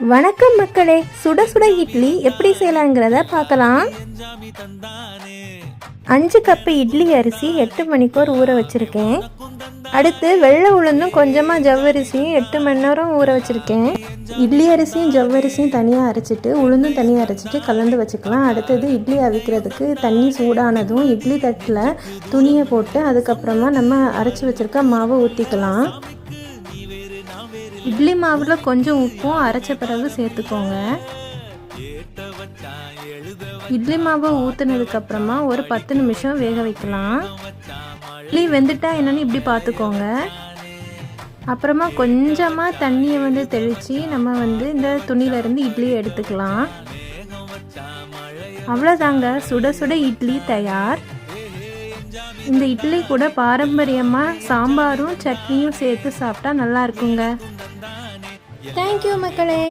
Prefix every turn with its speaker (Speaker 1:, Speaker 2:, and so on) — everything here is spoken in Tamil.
Speaker 1: வணக்கம் மக்களே சுட சுட இட்லி எப்படி செய்யலாங்கிறத பார்க்கலாம். அஞ்சு கப்பு இட்லி அரிசி எட்டு மணிக்கூர் ஊற வச்சுருக்கேன். அடுத்து வெள்ளை உளுந்தும் கொஞ்சமாக ஜவ்வரிசியும் எட்டு மணி நேரம் ஊற வச்சுருக்கேன். இட்லி அரிசியும் ஜவ்வரிசியும் தனியாக அரைச்சிட்டு உளுந்தும் தனியாக அரைச்சிட்டு கலந்து வச்சுக்கலாம். அடுத்தது இட்லி அவிக்கிறதுக்கு தண்ணி சூடானதும் இட்லி தட்டில் துணியை போட்டு அதுக்கப்புறமா நம்ம அரைச்சி வச்சுருக்க மாவை ஊற்றிக்கலாம் இட்லி மாவில் கொஞ்சம் உப்பும் அரைச்ச பிறகு சேர்த்துக்கோங்க. இட்லி மாவை ஊற்றுனதுக்கப்புறமா ஒரு பத்து நிமிஷம் வேக வைக்கலாம். இட்லி வெந்துட்டா என்னன்னு இப்படி பார்த்துக்கோங்க. அப்புறமா கொஞ்சமாக தண்ணியை வந்து தெளித்து நம்ம வந்து இந்த துணியிலேருந்து இட்லியை எடுத்துக்கலாம். அவ்வளோதாங்க சுட சுட இட்லி தயார். இந்த இட்லி கூட பாரம்பரியமாக சாம்பாரும் சட்னியும் சேர்த்து சாப்பிட்டா நல்லா இருக்குங்க. தேங்க்யூ மக்களே